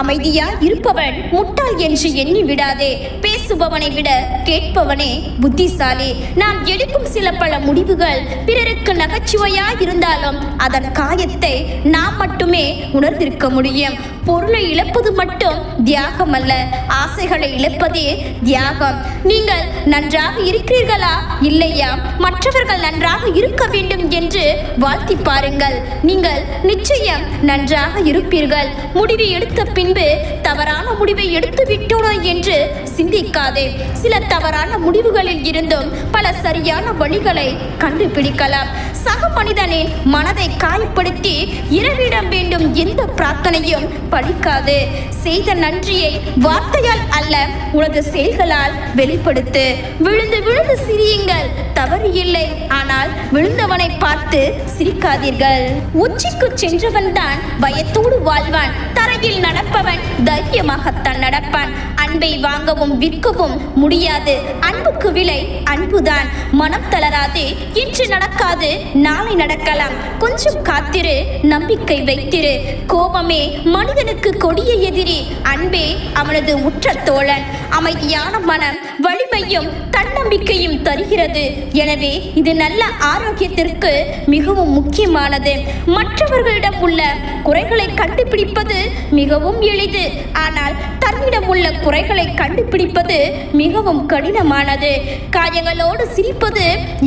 அமைதியா இருப்பவன் முட்டாள் என்று எண்ணி விடாதே. பேசுபவனை விட கேட்பவனே புத்திசாலி. நாம் எடுக்கும் சில பல முடிவுகள் பிறருக்கு நகைச்சுவையா இருந்தாலும் அதன் காயத்தை நாம் மட்டுமே உணர்ந்திருக்க முடியும். பொருளை இழப்பது மட்டும் தியாகம் அல்ல ஆசைகளை இழப்பதே தியாகம். நீங்கள் நன்றாக இருக்கிறீர்களா? இல்லையா? மற்றவர்கள் நன்றாக இருக்க வேண்டும் என்று வாழ்த்தி பாருங்கள். நீங்கள் நிச்சயம் நன்றாக இருப்பீர்கள். முடிவை எடுத்த பின் முன்பு தவறான முடிவை எடுத்து விட்டோனோ என்று சிந்திக்காதே. சில தவறான முடிவுகளில் இருந்தும் பல சரியான வழிகளை கண்டுபிடிக்கலாம். சக மனிதனின் மனதை காயப்படுத்தி இரவிடம் வேண்டும் எந்த பிரார்த்தனையும் படிக்காது செய்த நன்றியை வார்த்தையால் அல்ல உனது செயல்களால் வெளிப்படுத்து. விழுந்து விழுந்து சிரியுங்கள் தவறு இல்லை. ஆனால் விழுந்தவனை பார்த்து சிரிக்காதீர்கள். உச்சிக்கு சென்றவன் தான் பயத்தோடு வாழ்வான். தரையில் நடப்ப நடப்பவன் தைரியமாகத்தான் நடப்பான். அன்பை வாங்கவும் விற்கவும் முடியாது. அன்புக்கு விலை அன்புதான். மனம் தளராது இன்று நடக்காது நாளை நடக்கலாம். கொஞ்சம் காத்திரு நம்பிக்கை வைத்திரு. கோபமே மனிதனுக்கு கொடிய எதிரி. அன்பே அவனது உற்ற தோழன். அமைதியான மனம் வலிமையும் தன்னம்பிக்கையும் தருகிறது. எனவே இது நல்ல ஆரோக்கியத்திற்கு மிகவும் முக்கியமானது. மற்றவர்களிடம் உள்ள குறைகளை கண்டுபிடிப்பது மிகவும் எளிது. ஆனால் தன்னிடம் உள்ள குறைகளை கண்டுபிடிப்பது மிகவும் கடினமானது. காயங்களோடு சிரிப்பது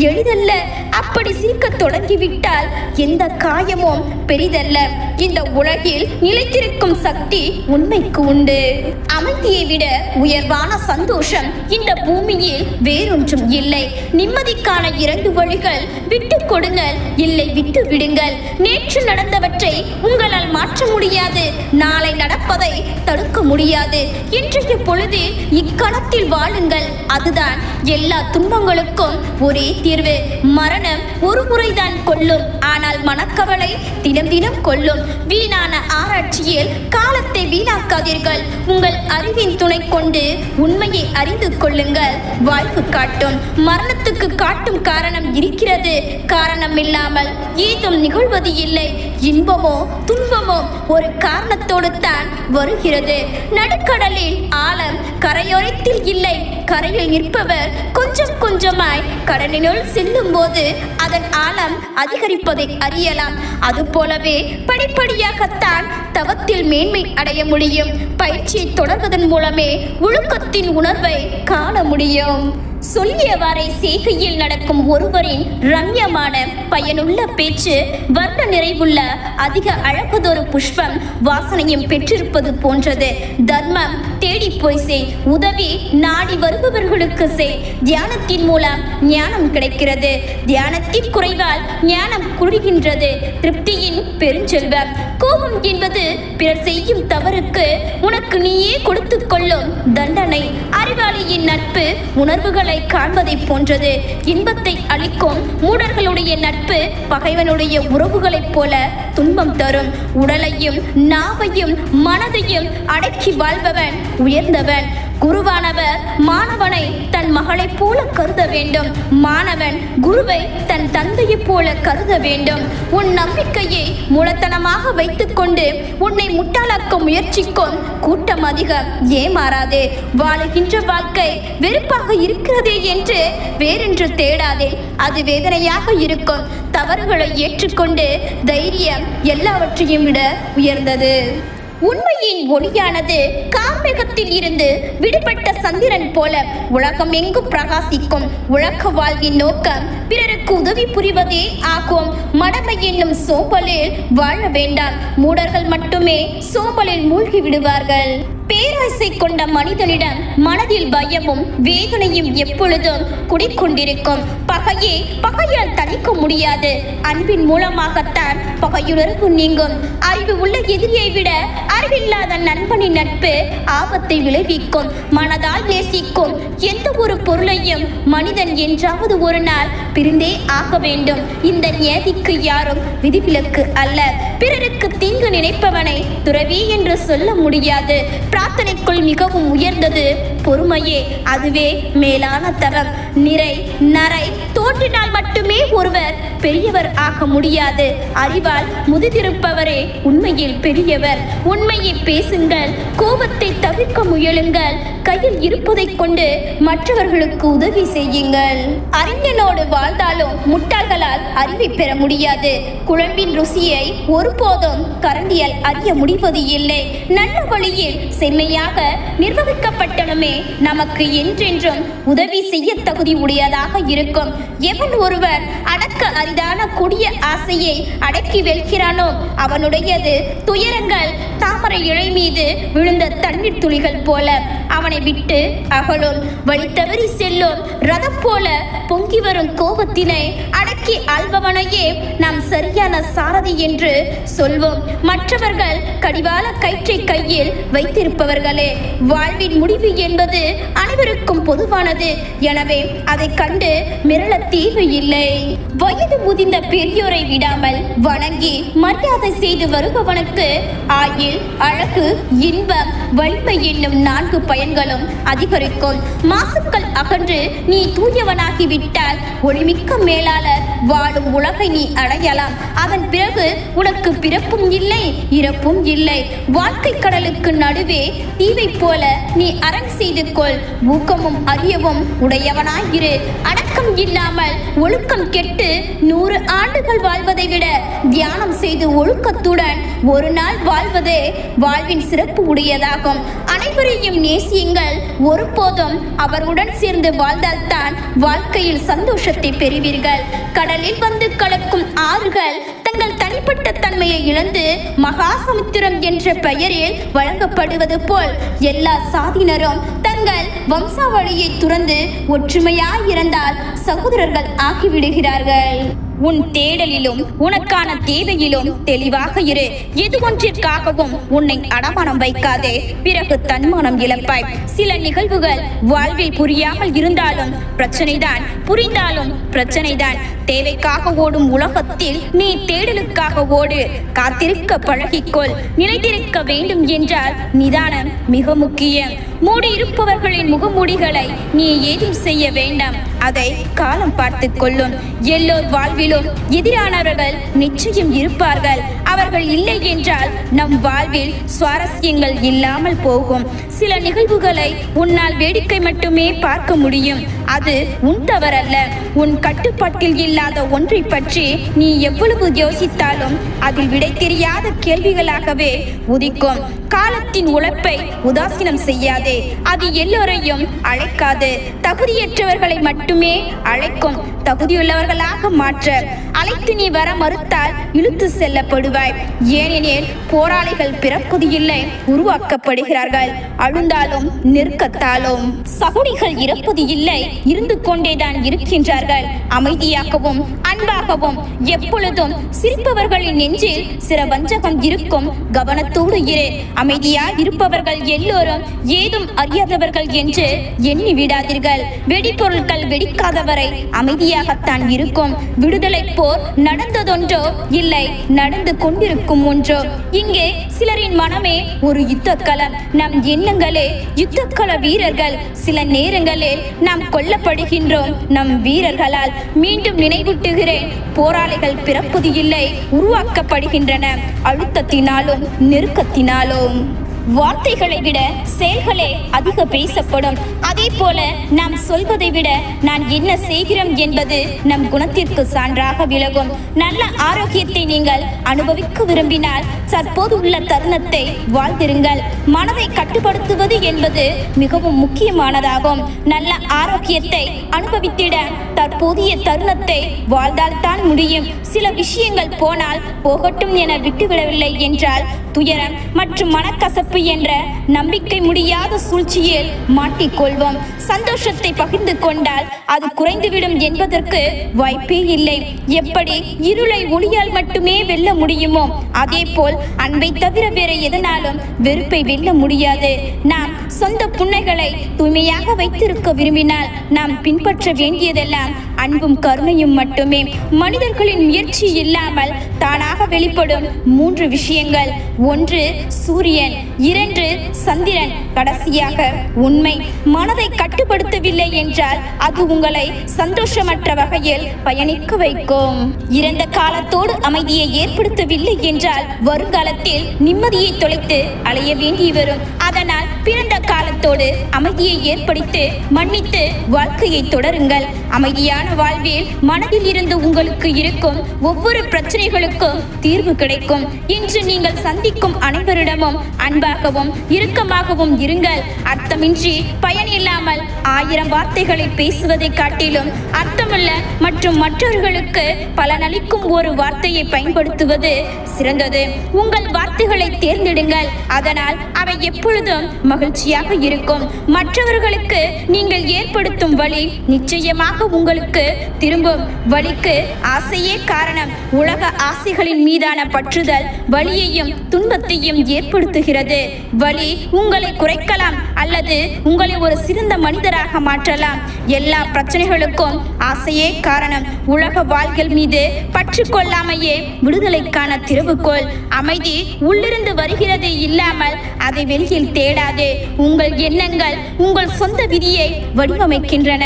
எளிதல்ல. அப்படி சிரிக்க தொடங்கிவிட்டால் எந்த காயமும் பெரிதல்ல. இந்த உலகில் நிலைத்திருக்கும் சக்தி உண்மைக்கு உண்டு. அமைதியை விட உயர்வான சந்தோஷம் இந்த பூமியில் வேறொன்றும் இல்லை. நிம்மதிக்கான இரண்டு வழிகள் விட்டு கொடுங்கள் இல்லை விட்டு விடுங்கள் நேற்று நடந்தவற்றை உங்களால் மாற்ற முடியாது. நாளை நடப்பதை தடுக்க முடியாது. இன்றைய பொழுது இக்கணத்தில் வாழுங்கள். அதுதான் எல்லா துன்பங்களுக்கும் ஒரே தீர்வு. மரணம் ஒரு முறைதான் கொல்லும். ஆனால் மனக்கவலை தினம் தினம் கொல்லும். வீணான ஆராய்ச்சியில் காலத்தை வீணாக்காதீர்கள். உங்கள் அறிவின் துணை கொண்டு உண்மையை அறிந்து கொள்ளுங்கள். வாய்ப்பு காட்டும். மரணத்துக்கு காட்டும் காரணம் இருக்கிறது. காரணம் இல்லாமல் ஏதும் நிகழ்வது இல்லை. இன்பமோ துன்பமோ ஒரு காரணத்தோடு தான் வருகிறது. நடுக்கடலில் ஆழம் கரையோரத்தில் இல்லை. கரையில் நிற்பவர் கொஞ்சம் கொஞ்சமாய் கடலினுள் செல்லும் போது அதன் ஆழம் அதிகரிப்பதை அறியலாம். அதுபோலவே படிப்படியாகத்தான் தவத்தில் மேன்மை அடைய முடியும். பயிற்சியை தொடர்வதன் மூலமே ஒழுக்கத்தின் உணர்வை காண முடியும். சொல்லியவாறே செய்கையில் நடக்கும் ஒருவரின் ரம்யமான பயனுள்ள பேச்சு வர்ண நிறைவுள்ள அதிக அழகுதொரு புஷ்பம் வாசனையும் பெற்றிருப்பது போன்றது. தர்மம் தேடி போய் செய் உதவி நாடி வருபவர்களுக்கு செய். தியானத்தின் மூலம் ஞானம் கிடைக்கிறது. தியானத்தின் குறைவால் ஞானம் குறுகின்றது திருப்தியின் பெருஞ்செல்வம். கோபம் என்பது பிறர் செய்யும் தவறுக்கு உனக்கு நீயே கொடுத்து கொள்ளும் தண்டனை. அறிவாளியின் நட்பு உணர்வுகளை காண்பதை போன்றது. இன்பத்தை அளிக்கும் மூடர்களுடைய நட்பு பகைவனுடைய உறவுகளைப் போல துன்பம் தரும். உடலையும் நாவையும் மனதையும் அடக்கி வாழ்பவன் உயர்ந்தவன். குருவானவர் மாணவனை தன் மகளைப் போல கருத வேண்டும். மாணவன் குருவை தன் தந்தையைப் போல கருத வேண்டும். உன் நம்பிக்கையை மூலத்தனமாக வைத்துக்கொண்டு உன்னை முட்டாளாக்க முயற்சிக்கும் கூட்டம் அதிகம் ஏமாறாதே. வாழுகின்ற வாழ்க்கை வெறுப்பாக இருக்கிறதே என்று வேறென்று தேடாதே. அது வேதனையாக இருக்கும். தவறுகளை ஏற்றுக்கொண்டு தைரியம் எல்லாவற்றையும் விட உயர்ந்தது. உண்மையின் ஒளியானது காமேகத்தில் இருந்து விடுபட்ட சந்திரன் போல உலகம் எங்கும் பிரகாசிக்கும் உலக வாழ்வின் நோக்கம் பிறருக்கு உதவி புரிவதே ஆகும். மடமை என்னும் சோம்பலில் வாழ வேண்டாம். மூடர்கள் மட்டுமே சோம்பலில் மூழ்கி விடுவார்கள். பேராசை கொண்ட மனிதனிடம் மனதில் பயமும் வேதனையும் எப்பொழுதும் குடிக்கொண்டிருக்கும். பகையே பகையால் தணிக்க முடியாது. அன்பின் மூலமாகத்தான் பகையுணர்வு நீங்கும். அறிவு உள்ள எதிரியை விட அறிவில்லாத நண்பனின் நட்பு ஆபத்தை விளைவிக்கும். மனதால் நேசிக்கும். எந்த ஒரு பொருளையும் மனிதன் என்றாவது ஒரு நாள் பிரிந்தே ஆக வேண்டும். இந்த நியதிக்கு யாரும் விதிவிலக்கு அல்ல. பிறருக்கு தீங்கு நினைப்பவனை துறவி என்று சொல்ல முடியாது. பிரார்த்தனைக்குள் மிகவும் உயர்ந்தது. பொறுமையே அதுவே மேலான தரம். நிறை நரை தோன்றினால் மட்டுமே ஒருவர் பெரியவர் ஆக முடியாது. அறிவால் முதிதிருப்பவரே உண்மையில் பெரியவர். உண்மையை பேசுங்கள் கோபத்தை தவிர்க்க முயலுங்கள் கையில் இருப்பதைக் கொண்டு மற்றவர்களுக்கு உதவி செய்யுங்கள். அறிஞனோடு வாழ்ந்தாலும் முட்டாள்களால் அறிவை பெற முடியாது. குழம்பின் ருசியை ஒருபோதும் கரண்டியால் அறிய முடிவது இல்லை. நல்ல வழியில் செம்மையாக நிர்வகிக்கப்பட்டனமே நமக்கு என்றென்றும் உதவி செய்ய தகுதி உடையதாக இருக்கும். எவன் ஒருவன் அடக்க அரிதான கொடிய ஆசையை அடக்கி வெல்கிறானோ அவனுடையது துயரங்கள் தாமரை இழை மீது விழுந்த தண்ணீர் துளிகள் போல. அவனை விட்டு அகலும் வழி தவறி செல்லும் ரதம் போல பொங்கி வரும் கோபத்தினை அடக்கி ஆள்பவனையே நாம் சரியான சாரதி என்று சொல்வோம். மற்றவர்கள் கடிவாள கயிற்றை கையில் வைத்திருப்பவர்களே வாழ்வின் முடிவு என்பது அனைவருக்கும் பொதுவானது. எனவே அதை கண்டு மிரள தீர்வு இல்லை. வயது முதிர்ந்த பெரியோரை விடாமல் வணங்கி மரியாதை செய்து வருபவனுக்கு ஆயில் அழகு இன்பம் வலிமை என்னும் நான்கு பயன்களும் அதிகரிக்கும். மாசுக்கள் அகன்று நீ தூயவனாகிவிட்டு விட்டால் ஒளிமிக்க மேலாளர் வாழும் உலகை நீ அடையலாம். அதன் பிறகு உனக்கு பிறப்பும் இல்லை இறப்பும் இல்லை. வாழ்க்கை கடலுக்கு நடுவே தீவை போல நீ அரண் செய்து கொள். ஊக்கமும் அறியவும் உடையவனாயிரு. அடக்கம் இல்லாமல் ஒழுக்கம் கெட்டு நூறு ஆண்டுகள் வாழ்வதை விட தியானம் செய்து ஒழுக்கத்துடன் ஒரு நாள் வாழ்வதே வாழ்வின் சிறப்பு உடையதாகும். அனைவரையும் நேசியுங்கள். ஒருபோதும் அவருடன் சேர்ந்து வாழ்ந்தால்தான் வாழ்க்கையில் சந்தோஷத்தை பெறுவீர்கள். கடலில் வந்து கலக்கும் ஆறுகள் தங்கள் தனிப்பட்ட தன்மையை இழந்து மகாசமுத்திரம் என்ற பெயரில் வழங்கப்படுவது போல் எல்லா சாதியினரும் தங்கள் வம்சாவளியை துறந்து ஒற்றுமையாயிருந்தால் சகோதரர்கள் ஆகிவிடுகிறார்கள். உன் தேடலிலும் உனக்கான தேவையிலும் தெளிவாக இரு. எது ஒன்றிற்காகவும் உன்னை அடமானம் வைக்காதே. பிறகு தன்மானம் இழப்பாய். சில நிகழ்வுகள் வாழ்வில் புரியாமல் இருந்தாலும் பிரச்சனைதான். புரிந்தாலும் பிரச்சனைதான். தேவைக்காக ஓடும் உலகத்தில் நீ தேடலுக்காக ஓடு. காத்திருக்க பழகிக்கொள். நிலைத்திருக்க வேண்டும் என்றால் நிதானம் மிக முக்கியம். மூடி இருப்பவர்களின் முகமூடிகளை நீ ஏதும் செய்ய வேண்டாம். அதை காலம் பார்த்து கொள்ளும். எல்லோர் வாழ்விலும் எதிரானவர்கள் நிச்சயம் இருப்பார்கள். அவர்கள் இல்லை என்றால் நம் வாழ்வில் சுவாரஸ்யங்கள் இல்லாமல் போகும். சில நிகழ்வுகளை உன்னால் வேடிக்கை மட்டுமே பார்க்க முடியும். அது உன் தவறல்ல. உன் கட்டுப்பாட்டில் இல்லாத ஒன்றை பற்றி நீ எவ்வளவு யோசித்தாலும் அதில் விடை தெரியாத கேள்விகளாகவே உதிக்கும். காலத்தின் உழைப்பை உதாசீனம் செய்யாதே. அது எல்லோரையும் அழைக்காது. தகுதியற்றவர்களை மட்டுமே அழைக்கும். தகுதியுள்ளவர்களாக மாற்ற. அழைத்து நீ வர மறுத்தால் இழுத்து செல்லப்படுவாய். ஏனெனில் போராளிகள் பிறப்பது இல்லை உருவாக்கப்படுகிறார்கள். அழுந்தாலும் நெருக்கத்தாலும். சகுனிகள் இறப்பது இல்லை இருந்து கொண்டேதான் இருக்கின்றார்கள். அமைதியாகவும் அன்பாகவும் எப்பொழுதும் சிரிப்பவர்களின் நெஞ்சில் சில வஞ்சகம் இருக்கும். கவனத்தோடு இரு. அமைதியா இருப்பவர்கள் எல்லோரும் ஏதும் அறியாதவர்கள் என்று எண்ணி விடாதீர்கள் வெடிபொருட்கள் வெடிக்காதவரை அமைதியாகத்தான் இருக்கும். விடுதலை போர் நடந்ததொன்றோ இல்லை நடந்து கொண்டிருக்கும் ஒன்றோ. இங்கே சிலரின் மனமே ஒரு யுத்த நம் எண்ணங்களே யுத்தக்கள வீரர்கள். சில நேரங்களில் நாம் கொல்லப்படுகின்றோம் நம் வீரர்களால். மீண்டும் நினைவூட்டுகிறேன் போராளிகள் பிறப்பது இல்லை உருவாக்கப்படுகின்றன. அழுத்தத்தினாலும் நெருக்கத்தினாலும். வார்த்தைகளை விட செயல்களே அதிக பேசப்படும். அதே போல நாம் சொல்வதை விட நான் என்ன செய்கிறோம் என்பது நம் குணத்திற்கு சான்றாக விலகும் நல்ல ஆரோக்கியத்தை நீங்கள் அனுபவிக்க விரும்பினால் தற்போது உள்ள தருணத்தை வாழ்ந்திருங்கள். மனதை கட்டுப்படுத்துவது என்பது மிகவும் முக்கியமானதாகும். நல்ல ஆரோக்கியத்தை அனுபவித்திட தற்போதைய தருணத்தை வாழ்ந்தால்தான் முடியும். சில விஷயங்கள் போனால் போகட்டும் என விட்டுவிடவில்லை என்றால் துயரம் மற்றும் மனக்கசப்பு என்ற நம்பிக்கை முடியாத சூழ்ச்சியில் மாட்டிக்கொள்வோம். சந்தோஷத்தை பகிர்ந்து கொண்டால் அது குறைந்துவிடும் என்பதற்கு வாய்ப்பே இல்லை. எப்படி இருளை ஒளியால் மட்டுமே வெல்ல முடியுமோ அதே போல் அன்பை தவிர வேற எதனாலும் வெறுப்பை வெல்ல முடியாது. நாம் சொந்த புன்னைகளை தூய்மையாக வைத்திருக்க விரும்பினால் நாம் பின்பற்ற வேண்டியதெல்லாம் அன்பும் கருணையும் மட்டுமே. மனிதர்களின் முயற்சி இல்லாமல் தானாக வெளிப்படும் மூன்று விஷயங்கள். ஒன்று சூரியன். இரண்டு சந்திரன். கடைசியாக உண்மை. மனதை கட்டுப்படுத்தவில்லை என்றால் அது உங்களை சந்தோஷமற்ற வகையில் பயணிக்க வைக்கும். இறந்த காலத்தோடு அமைதியை ஏற்படுத்தவில்லை என்றால் வருங்காலத்தில் நிம்மதியை தொலைத்து அலைய வேண்டி வரும் அதனால் பிறந்த காலத்தோடு அமைதியை ஏற்படுத்தி மன்னித்து வாழ்க்கையை தொடருங்கள். அமைதியான வாழ்வில் மனதில் இருந்து உங்களுக்கு இருக்கும் ஒவ்வொரு பிரச்சனைகளுக்கும் தீர்வு கிடைக்கும். இன்று நீங்கள் சந்திக்கும் அனைவரிடமும் அன்பாகவும் இறுக்கமாகவும் இருங்கள். அர்த்தமின்றி பயனில்லாமல் ஆயிரம் வார்த்தைகளை பேசுவதை காட்டிலும் அர்த்தமுள்ள மற்றும் மற்றவர்களுக்கு பலனளிக்கும் ஒரு வார்த்தையை பயன்படுத்துவது சிறந்தது. உங்கள் வார்த்தைகளை தேர்ந்தெடுங்கள். அதனால் அவை எப்பொழுதும் மகிழ்ச்சியாக இருக்கும். மற்றவர்களுக்கு நீங்கள் ஏற்படுத்தும் வழி நிச்சயமாக உங்களுக்கு திரும்பும். வழிக்கு ஆசையே காரணம். உலக ஆசைகளின் மீதான பற்றுதல் வலியையும் துன்பத்தையும் ஏற்படுத்துகிறது. வலி உங்களை குறைக்கலாம். அல்லது உங்களை ஒரு சிறந்த மனிதராக மாற்றலாம். எல்லா பிரச்சனைகளுக்கும் ஆசையே காரணம். உலக வாழ்கள் மீது பற்று கொள்ளாமையே விடுதலைக்கான திருவுகோள் அமைதி உள்ளிருந்து வருகிறது இல்லாமல் அதை வெளியில் தேடாதே. உங்கள் எண்ணங்கள் உங்கள் சொந்த விதியை வடிவமைக்கின்றன.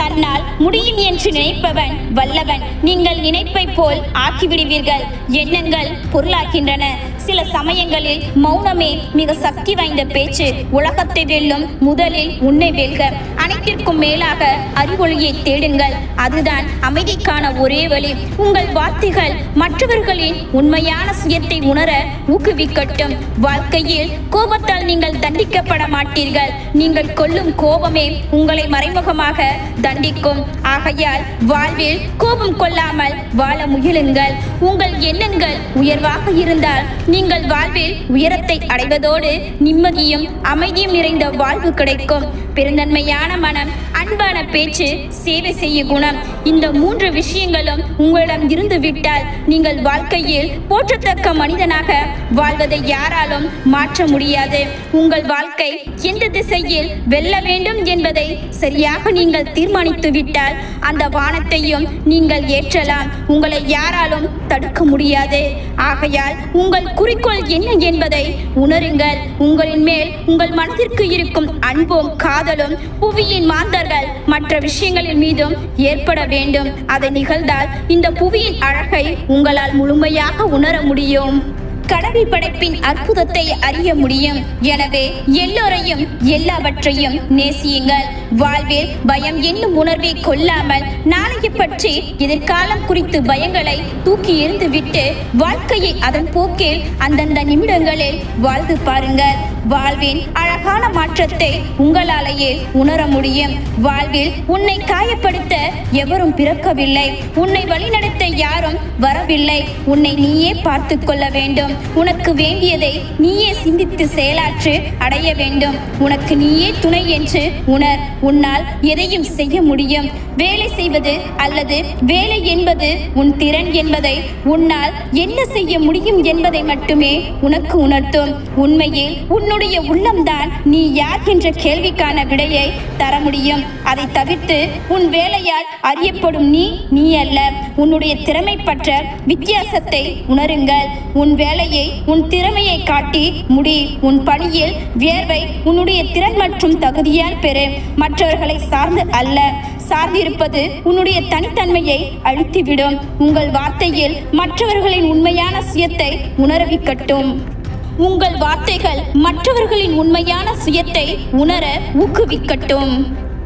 தன்னால் முடியும் என்று நினைப்பவன் வல்லவன். நீங்கள் நினைப்பை போல் ஆக்கிவிடுவீர்கள். எண்ணங்கள் பொருளாகின்றன. சில சமயங்களில் மௌனமே மிக சக்தி வாய்ந்த பேச்சு. உலகத்தை வெல்லும் முதலில் உன்னை வெல்க. அனைத்திற்கும் மேலாக அறிவொளியை தேடுங்கள். அதுதான் அமைதிக்கான ஒரே வழி. உங்கள் வார்த்தைகள் மற்றவர்களின் உண்மையான சுயத்தை உணர ஊக்குவிக்கட்டும். வாழ்க்கையில் கோபத்தால் நீங்கள் தண்டிக்கப்பட மாட்டீர்கள். நீங்கள் கொல்லும் கோபமே உங்களை மறைமுகமாக தண்டிக்கும். ஆகையால் வாழ்வில் கோபம் கொள்ளாமல் வாழ முயலுங்கள். உங்கள் எண்ணங்கள் உயர்வாக இருந்தால் நீங்கள் வாழ்வில் உயரத்தை அடைவதோடு நிம்மதியும் அமைதியும் நிறைந்த வாழ்வு கிடைக்கும். பெருந்தன்மையான மனம் அன்பான பேச்சு சேவை செய்ய குணம். இந்த மூன்று விஷயங்களும் உங்களிடம் இருந்து விட்டால் நீங்கள் வாழ்க்கையில் போற்றத்தக்க மனிதனாக வாழ்வதை யாராலும் மாற்ற முடியாது. உங்கள் வாழ்க்கை எந்த திசையில் வெல்ல வேண்டும் என்பதை சரியாக நீங்கள் தீர்மானித்து விட்டால் அந்த வானத்தையும் நீங்கள் ஏற்றலாம். உங்களை யாராலும் தடுக்க முடியாது. ஆகையால் உங்கள் குறிக்கோள் என்ன என்பதை உணருங்கள். உங்களின் மேல் உங்கள் மனதிற்கு இருக்கும் அன்பும் காதலும் புவியின் மாந்தர்கள் மற்ற விஷயங்களின் மீதும் ஏற்பட வேண்டும். அதை நிகழ்ந்தால் இந்த புவியின் அழகை உங்களால் முழுமையாக உணர முடியும். கடவுள் படைப்பின் அற்புதத்தை அறிய முடியும். எனவே எல்லோரையும் எல்லாவற்றையும் நேசியுங்கள். வாழ்வில் பயம் என்னும் உணர்வை கொள்ளாமல் நாளைய பற்றி எதிர்காலம் குறித்து பயங்களை தூக்கி எறிந்துவிட்டு வாழ்க்கையை அதன் போக்கில் அந்தந்த நிமிடங்களில் வாழ்ந்து பாருங்கள். வாழ்வின் அழகான மாற்றத்தை உங்களாலேயே உணர முடியும். வாழ்வில் உன்னை காயப்படுத்த எவரும் பிறக்கவில்லை. உன்னை வழிநடத்த யாரும் வரவில்லை. உன்னை நீயே பார்த்து கொள்ள வேண்டும். உனக்கு வேண்டியதை நீயே சிந்தித்து செயலாற்று அடைய வேண்டும். உனக்கு நீயே துணை என்று உணர். உன்னால் எதையும் செய்ய முடியும். வேலை செய்வது அல்லது வேலை என்பது உன் திறன் என்பதை உன்னால் என்ன செய்ய முடியும் என்பதை மட்டுமே உனக்கு உணர்த்தும். உண்மையில் உன்னுடைய உள்ளம்தான் நீ யார் என்ற கேள்விக்கான விடையை தர முடியும். அதை தவிர்த்து உன் வேலையால் அறியப்படும் நீ நீ அல்ல. உன்னுடைய திறமை பற்ற வித்தியாசத்தை உணருங்கள். உன் வேலையை உன் திறமையை காட்டி முடி. உன் பணியில் வியர்வை உன்னுடைய திறன் மற்றும் தகுதியால் பெறு. மற்றவர்களை சார்ந்து அல்ல. சார்ந்திருப்பது உன்னுடைய தனித்தன்மையை அழித்துவிடும். உங்கள் வார்த்தையில் மற்றவர்களின் உண்மையான சுயத்தை உணரவிக்கட்டும் உங்கள் வார்த்தைகள் மற்றவர்களின் உண்மையான சுயத்தை உணர ஊக்குவிக்கட்டும்.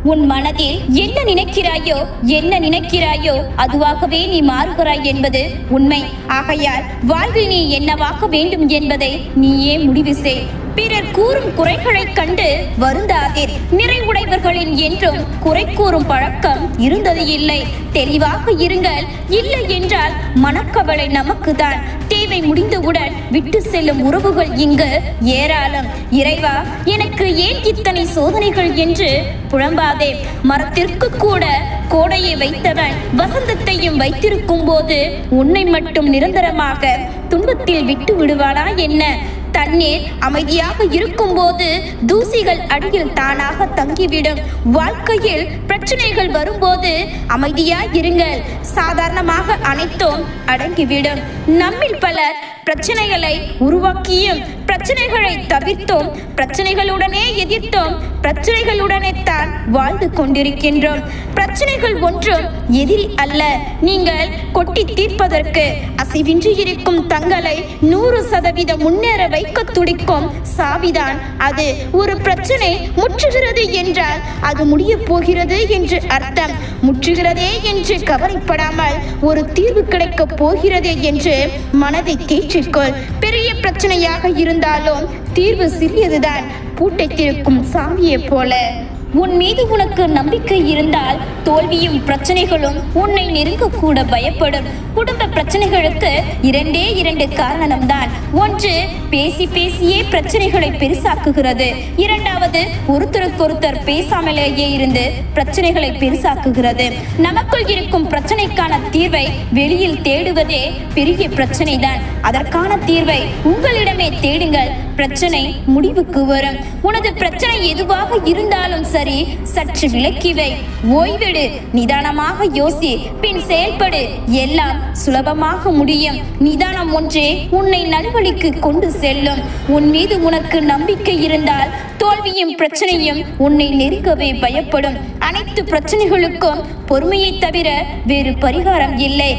உன் மனதில் என்ன நினைக்கிறாயோ என்ன நினைக்கிறாயோ அதுவாகவே நீ மாறுகிறாய் என்பது உண்மை. ஆகையால் வாழ்வில் நீ என்னவாக வேண்டும் என்பதை நீயே முடிவு செய். பிறர் கூறும் குறைகளைக் கண்டு வருந்தாதீர். நிறைவுடையவர்களின் என்றும் குறை கூறும் பழக்கம் இருந்தது இல்லை. தெளிவாக இருங்கள். இல்லை என்றால் மனக்கவலை நமக்குதான் தேவை முடிந்தவுடன் விட்டு செல்லும் உறவுகள் இங்கு ஏராளம். இறைவா எனக்கு ஏன் இத்தனை சோதனைகள் என்று புலம்பாதே. மரத்திற்கு கூட கோடையை வைத்தவன் வசந்தத்தையும் வைத்திருக்கும் போது உன்னை மட்டும் நிரந்தரமாக துன்பத்தில் விட்டு விடுவானா என்ன? தண்ணீர் அமைதியாக இருக்கும்போது தூசிகள் அடியில் தானாக தங்கிவிடும். வாழ்க்கையில் பிரச்சனைகள் வரும்போது அமைதியாய் இருங்கள். சாதாரணமாக அனைத்தும் அடங்கிவிடும். நம்மில் பலர் பிரச்சனைகளை உருவாக்கியும் பிரச்சனைகளை தவிர்த்தோம் பிரச்சனைகளுடனே எதிர்த்தோம் பிரச்சனைகளுடனே தான் வாழ்ந்து கொண்டிருக்கின்றோம். பிரச்சனைகள் ஒன்றும் எதிரி அல்ல. நீங்கள் கொட்டி தீர்ப்பதற்கு அசைவின்றி இருக்கும் தங்களை நூறு சதவீதம் முன்னேற வைக்க துடிக்கும் சாவிதான் அது. ஒரு பிரச்சனை முற்றுகிறது என்றால் அது முடிய போகிறது என்று அர்த்தம். முற்றுகிறதே என்று கவலைப்படாமல் ஒரு தீர்வு கிடைக்கப் போகிறதே என்று மனதை தேற்றிக்கொள் பெரிய பிரச்சனையாக இருந்தாலும் தீர்வு சிறியதுதான். பூட்டை திறக்கும் சாமியைப் போல. உன் மீது உனக்கு நம்பிக்கை இருந்தால் தோல்வியும் பிரச்சனைகளும் உன்னை நெருங்கக்கூட பயப்படும். குடும்ப பிரச்சனைகளுக்கு இரண்டே இரண்டு காரணம்தான். ஒன்று பேசி பேசியே பிரச்சனைகளை பெருசாக்குகிறது. இரண்டாவது ஒருத்தருக்கொருத்தர் பேசாமலேயே இருந்து பிரச்சனைகளை பெருசாக்குகிறது. நமக்குள் இருக்கும் பிரச்சனைக்கான தீர்வை வெளியில் தேடுவதே பெரிய பிரச்சனைதான். அதற்கான தீர்வை உங்களிடமே தேடுங்கள். பிரச்சனை முடிவுக்கு வரும். உனது பிரச்சனை எதுவாக இருந்தாலும் சரி சற்று விலக்கி வை. ஓய்வெடு. நிதானமாக யோசி. பின் செயல்படு. எல்லாம் சுலபமாக முடியும். நிதானம் ஒன்றே உன்னை நல்வழிக்கு கொண்டு செல்லும். உன் மீது உனக்கு நம்பிக்கை இருந்தால் தோல்வியும் பிரச்சனையும் உன்னை நெருங்கவே பயப்படும். அனைத்து பிரச்சனைகளுக்கும் பொறுமையை தவிர வேறு பரிகாரம் இல்லை.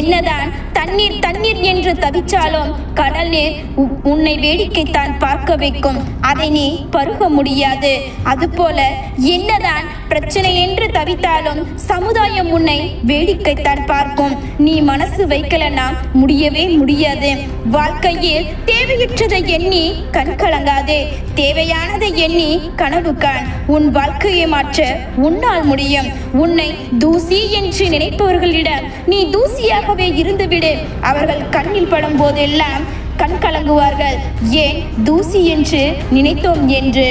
என்னதான் தண்ணீர் தண்ணீர் என்று தவிச்சாலும் கடல் நீர் வேடிக்கை தான் பார்க்க வைக்கும். அதை நீ பருக முடியாது. அதுபோல என்னதான் பிரச்சனை என்று தவித்தாலும் சமுதாயம் உன்னை வேடிக்கை தான் பார்க்கும். நீ மனசு வைக்கலனா முடியவே முடியாது. வாழ்க்கையில் தேவையற்றதை எண்ணி கண் கலங்காதே தேவையானதை எண்ணி கனவு காண். உன் வாழ்க்கையை மாற்ற உன் உன்னால் முடியும். உன்னை தூசி என்று நினைப்பவர்களிடம் நீ தூசியாகவே இருந்துவிடு. அவர்கள் கண்ணில் படும் போதெல்லாம் கண் கலங்குவார்கள். ஏன் தூசி என்று நினைத்தோம் என்று?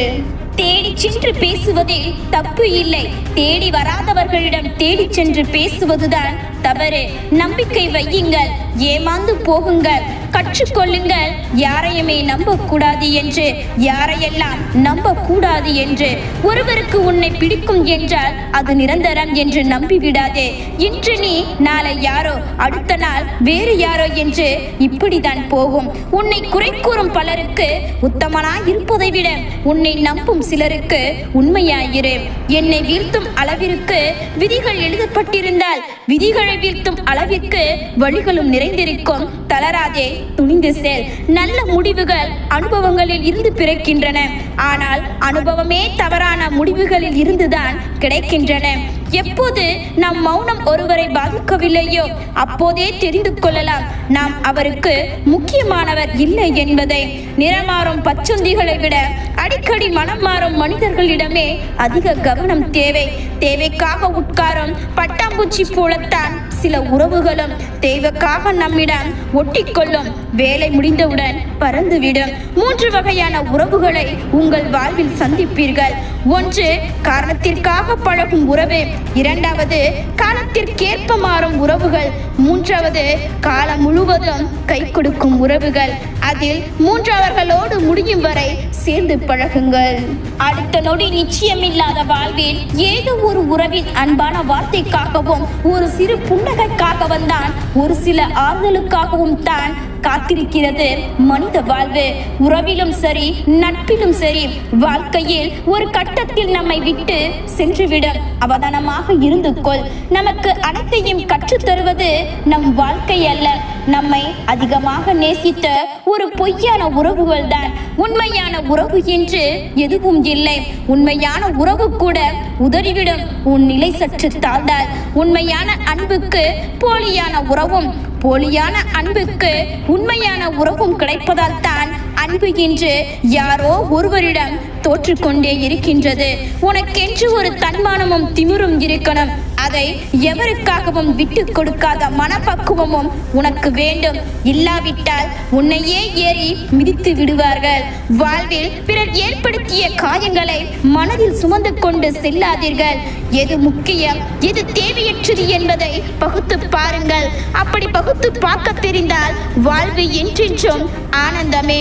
தேடி சென்று பேசுவதில் தப்பு இல்லை. தேடி வராதவர்களிடம் தேடி சென்று பேசுவதுதான் தவறு. நம்பிக்கை வையுங்கள் ஏமாந்து போகுங்கள் கற்றுக்கொள்ளுங்கள். யாரையுமே நம்பக்கூடாது என்று யாரையெல்லாம் நம்பக்கூடாது என்று. ஒருவருக்கு உன்னை பிடிக்கும் என்றால் அது நிரந்தரம் என்று நம்பிவிடாதே. இன்று நீ நாளை யாரோ அடுத்த நாள் வேறு யாரோ என்று இப்படிதான் போகும். உன்னை குறை கூறும் பலருக்கு உத்தமனாய் இருப்பதை விட உன்னை நம்பும் சிலருக்கு உண்மையாயிரு. என்னை வீழ்த்தும் அளவிற்கு விதிகள் எழுதப்பட்டிருந்தால் விதிகளை வீழ்த்தும் அளவிற்கு வழிகளும் நிறைந்திருக்கும். தளராதே துணிந்து செல். நல்ல முடிவுகள் அனுபவங்களில் இருந்து பிறக்கின்றன. ஆனால் அனுபவமே தவறான முடிவுகளில் இருந்துதான் கிடைக்கின்றன. எப்போது நம் மௌனம் ஒருவரை பாதிக்கவில்லையோ அப்போதே தெரிந்து கொள்ளலாம். நாம் அவருக்கு முக்கியமானவர் இல்லை என்பதை. நிறமாறும் பச்சுந்திகளை விட அடிக்கடி மனம் மாறும் மனிதர்களிடமே அதிக கவனம் தேவை. தேவைக்காக உட்காரும் பட்டாம்பூச்சி போலத்தான் சில உறவுகளும் தேவைக்காக நம்மிடம் ஒட்டிக்கொள்ளும். வேலை முடிந்தவுடன் பறந்துவிடும். மூன்று வகையான உறவுகளை உங்கள் வாழ்வில் சந்திப்பீர்கள். ஒன்று காரணத்திற்காக பழகும் உறவு. இரண்டாவது காலத்திற்கேற்ப மாறும் உறவுகள். மூன்றாவது காலம் முழுவதும் கை கொடுக்கும் உறவுகள். அதில் மூன்றாவர்களோடு முடியும் வரை சேர்ந்து பழகுங்கள். அடுத்த நொடி நிச்சயமில்லாத வாழ்வில் ஏதோ ஒரு உறவின் அன்பான வார்த்தைக்காகவும் ஒரு சிறு புன்னகைக்காகவும் தான் ஒரு சில ஆறுதலுக்காகவும் தான் காத்திருக்கிறது. மனித வாழ்வு உறவிலும் சரி நட்பிலும் சரி வாழ்க்கையில் ஒரு கட்டத்தில் நம்மை விட்டு சென்றுவிடும் அவதானமாக இருந்து கொள். நமக்கு அனைத்தையும் கற்றுத் தருவது நம் வாழ்க்கை அல்ல. நம்மை அதிகமாக நேசித்த ஒரு பொய்யான உறவுகள் தான். உண்மையான உறவு என்று எதுவும் இல்லை. உண்மையான உறவு கூட உதறிவிடும். உன் நிலை சற்று தாழ்ந்தால். உண்மையான அன்புக்கு போலியான உறவும் போலியான அன்புக்கு உண்மையான உறவும் கிடைப்பதால் தான் அன்பு என்று யாரோ ஒருவரிடம் தோற்றுக்கொண்டே இருக்கின்றது. உனக்கென்று ஒரு தன்மானமும் திமிரும் இருக்கணும். அதை எவருக்காகவும் விட்டு கொடுக்காத மனப்பக்குவமும் உனக்கு வேண்டும். இல்லாவிட்டால் உன்னையே ஏறி மிதித்து விடுவார்கள். வாழ்வில் பிறர் ஏற்படுத்திய காயங்களை மனதில் சுமந்து கொண்டு செல்லாதீர்கள். எது முக்கியம் எது தேவையற்றது என்பதை பகுத்து பாருங்கள். அப்படி பகுத்து பார்க்க தெரிந்தால் வாழ்வு என்றென்றும் ஆனந்தமே.